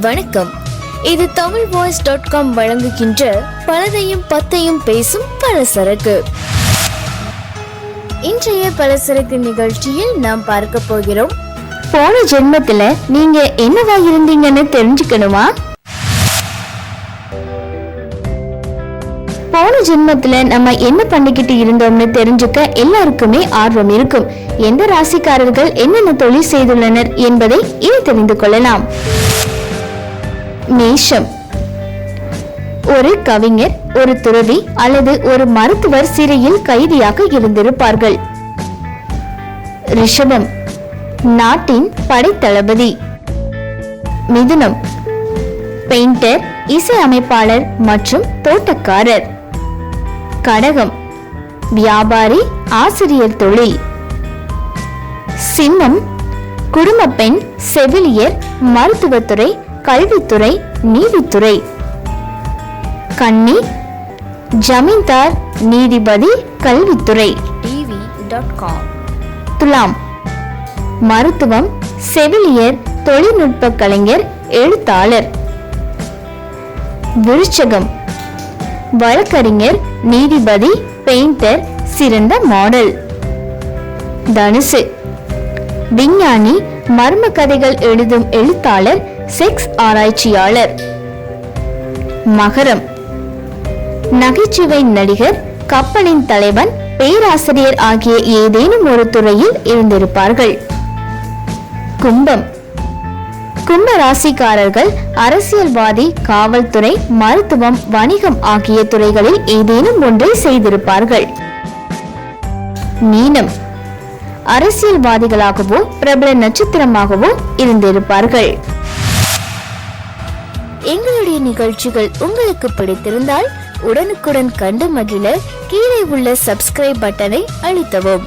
வணக்கம். இது Tamil voice dot com வழங்குகின்ற பலதையும் பத்தையும் பேசும் பலசரக்கு. இன்றைய பலசரக்கு நிகழ்ச்சியில் நாம் பார்க்க போகிறோம். போன ஜென்மத்துல நீங்க என்னவா இருந்தீங்கன்னு தெரிஞ்சுக்கணுமா? போன ஜென்மத்துல நம்ம என்ன பண்ணிக்கிட்டு இருந்தோம்னு தெரிஞ்சுக்க எல்லாருக்குமே ஆர்வம் இருக்கும். எந்த ராசிக்காரர்கள் என்னென்ன தொழில் செய்துள்ளனர் என்பதை இனி தெரிந்து கொள்ளலாம். மேஷம். ஒரு கவிஞர் ஒரு துறவி அல்லது ஒரு மருத்துவர் சிறையில் கைதியாக இருந்திருப்பார்கள். ரிஷபம். நாட்டின் படைத்தளபதி. மிதுனம். பெயிண்டர் இசையமைப்பாளர் மற்றும் தோட்டக்காரர். கடகம் வியாபாரி ஆசிரியர் தொழில். சிம்மம் குடும்ப பெண் செவிலியர் மருத்துவத்துறை கல்வித்துறை நீதித்துறை. கன்னி ஜமீன்தார் நீதிபதி கல்வித்துறை. துலாம் மருத்துவம் செவிலியர் தொழில்நுட்ப கலைஞர் எழுத்தாளர். விருச்சகம் வழக்கறிஞர் நீதிபதி பெயிண்டர் சிறந்த மாடல். தனுசு. விஞ்ஞானி மர்ம கதைகள் எழுதும் எழுத்தாளர் செக்ஸ் ஆராய்ச்சியாளர். மகரம். நகைச்சுவை நடிகர் கப்பலின் தலைவன் பேராசிரியர் ஆகிய ஏதேனும் ஒரு துறையில் இருந்திருப்பார்கள். கும்பம். கும்ப ராசிக்காரர்கள் அரசியல்வாதி காவல்துறை மருத்துவம் வணிகம் ஆகிய துறைகளில் ஏதேனும் ஒன்றை செய்திருப்பார்கள். மீனம். அரசியல்வாதிகளாகவோ பிரபல நட்சத்திரமாகவோ இருந்திருப்பார்கள். எங்களுடைய நிகழ்ச்சிகள் உங்களுக்கு பிடித்திருந்தால் உடனுக்குடன் கண்டு மகிழ கீழே உள்ள சப்ஸ்கிரைப் பட்டனை அழுத்தவும்.